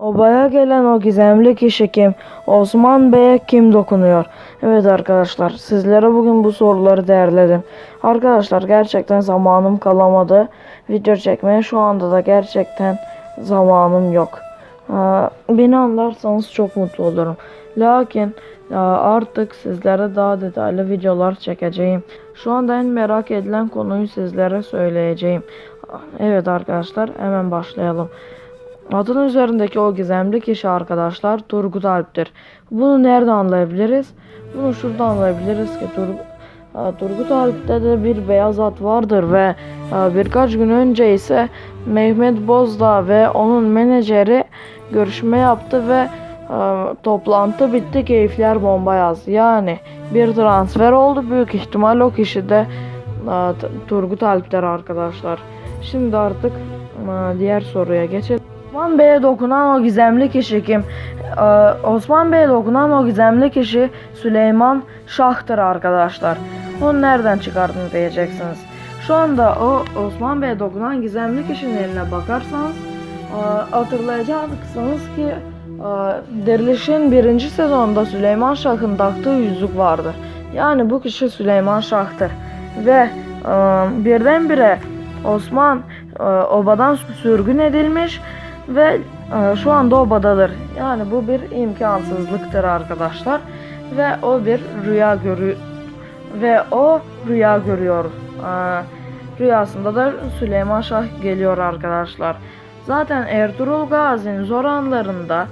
Obaya gelen o gizemli kişi kim? Osman Bey'e kim dokunuyor? Evet arkadaşlar sizlere bugün bu soruları değerledim. Arkadaşlar gerçekten zamanım kalamadı video çekmeye. Şu anda da gerçekten zamanım yok. Aa, Beni anlarsanız çok mutlu olurum. Lakin aa, artık sizlere daha detaylı videolar çekeceğim. Şu anda en merak edilen konuyu sizlere söyleyeceğim. Evet arkadaşlar hemen başlayalım. Adın üzerindeki o gizemli kişi arkadaşlar Turgut Alp'tir. Bunu nerede anlayabiliriz? Bunu şurada anlayabiliriz ki Tur Turgut Alp'te de bir beyaz at vardır ve birkaç gün önce ise Mehmet Bozdağ ve onun menajeri görüşme yaptı ve toplantı bitti keyifler bomba yazdı. Yani bir transfer oldu büyük ihtimal o kişi de Turgut Alp'ter arkadaşlar. Şimdi artık diğer soruya geçelim. Osman Bey'e dokunan o gizemli kişi kim? Ee, Osman Bey'e dokunan o gizemli kişi Süleyman Şah'tır arkadaşlar. Onu nereden çıkardın diyeceksiniz. Şu anda o Osman Bey'e dokunan gizemli kişinin eline bakarsanız e, hatırlayacaksınız ki e, Diriliş'in birinci sezonunda Süleyman Şah'ın taktığı yüzük vardır. Yani bu kişi Süleyman Şah'tır. Ve e, birdenbire Osman e, obadan sürgün edilmiş ve e, şu anda obadadır. Yani bu bir imkansızlıktır arkadaşlar. Ve o bir rüya görü ve o rüya görüyor. E, rüyasında da Süleyman Şah geliyor arkadaşlar. Zaten Ertuğrul Gazi'nin zor anlarında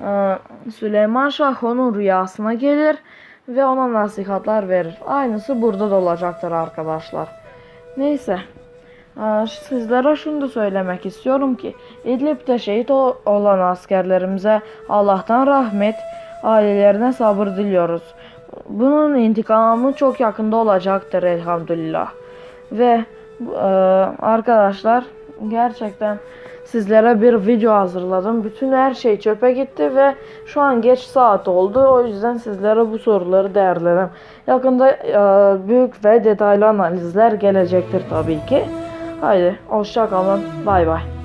e, Süleyman Şah onun rüyasına gelir ve ona nasihatler verir. Aynısı burada da olacaktır arkadaşlar. Neyse. Sizlere şunu da söylemek istiyorum ki İdlib'de şehit ol- olan askerlerimize Allah'tan rahmet, ailelerine sabır diliyoruz. Bunun intikamı çok yakında olacaktır elhamdülillah. Ve e, arkadaşlar gerçekten sizlere bir video hazırladım. Bütün her şey çöpe gitti ve şu an geç saat oldu. O yüzden sizlere bu soruları değerlerim. Yakında e, büyük ve detaylı analizler gelecektir tabii ki. Haydi hoşça kalın. Bay bay.